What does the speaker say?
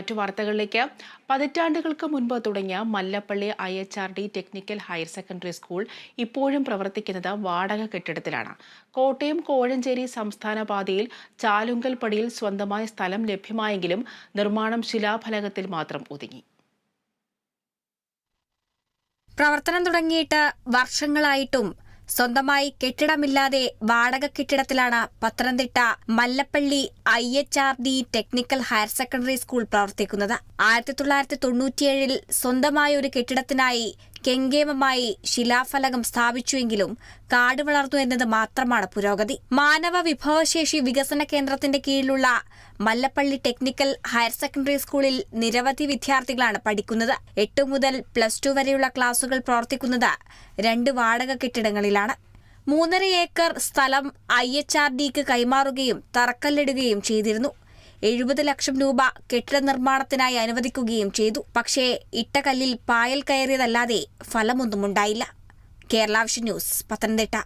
മറ്റു വാർത്തകളിലേക്ക്. പതിറ്റാണ്ടുകൾക്ക് മുൻപ് തുടങ്ങിയ Mallappally I H R D technical higher secondary school ഇപ്പോഴും പ്രവർത്തിക്കുന്നത് വാടക കെട്ടിടത്തിലാണ്. കോട്ടയം കോഴഞ്ചേരി സംസ്ഥാന പാതയിൽ ചാലുങ്കൽപ്പടിയിൽ സ്വന്തമായ സ്ഥലം ലഭ്യമായെങ്കിലും നിർമ്മാണം ശിലാഫലകത്തിൽ മാത്രം ഒതുങ്ങി. പ്രവർത്തനം തുടങ്ങിയിട്ട് വർഷങ്ങളായിട്ടും സ്വന്തമായി കെട്ടിടമില്ലാതെ വാടക കെട്ടിടത്തിലാണ് Pathanamthitta Mallappally I H R D technical higher secondary school പ്രവർത്തിക്കുന്നത്. ആയിരത്തി തൊള്ളായിരത്തി തൊണ്ണൂറ്റിയേഴിൽ സ്വന്തമായ ഒരു കെട്ടിടത്തിനായി കെങ്കേമമായി ശിലാഫലകം സ്ഥാപിച്ചുവെങ്കിലും കാട് വളർന്നു എന്നത് മാത്രമാണ് പുരോഗതി. മാനവ വിഭവശേഷി വികസന കേന്ദ്രത്തിന്റെ കീഴിലുള്ള മല്ലപ്പള്ളി ടെക്നിക്കൽ ഹയർ സെക്കൻഡറി സ്കൂളിൽ നിരവധി വിദ്യാർത്ഥികളാണ് പഠിക്കുന്നത്. എട്ടു മുതൽ പ്ലസ് ടു വരെയുള്ള ക്ലാസുകൾ പ്രവർത്തിക്കുന്നത് രണ്ട് വാടക കെട്ടിടങ്ങളിലാണ്. മൂന്നര ഏക്കർ സ്ഥലം ഐ എച്ച് ആർ ഡിക്ക് കൈമാറുകയും തറക്കല്ലിടുകയും ചെയ്തിരുന്നു. എഴുപത് ലക്ഷം രൂപ കെട്ടിട നിർമ്മാണത്തിനായി അനുവദിക്കുകയും ചെയ്തു. പക്ഷേ ഇട്ടകല്ലിൽ പായൽ കയറിയതല്ലാതെ ഫലമൊന്നുമുണ്ടായില്ല. കേരള ന്യൂസ് പത്തനംതിട്ട.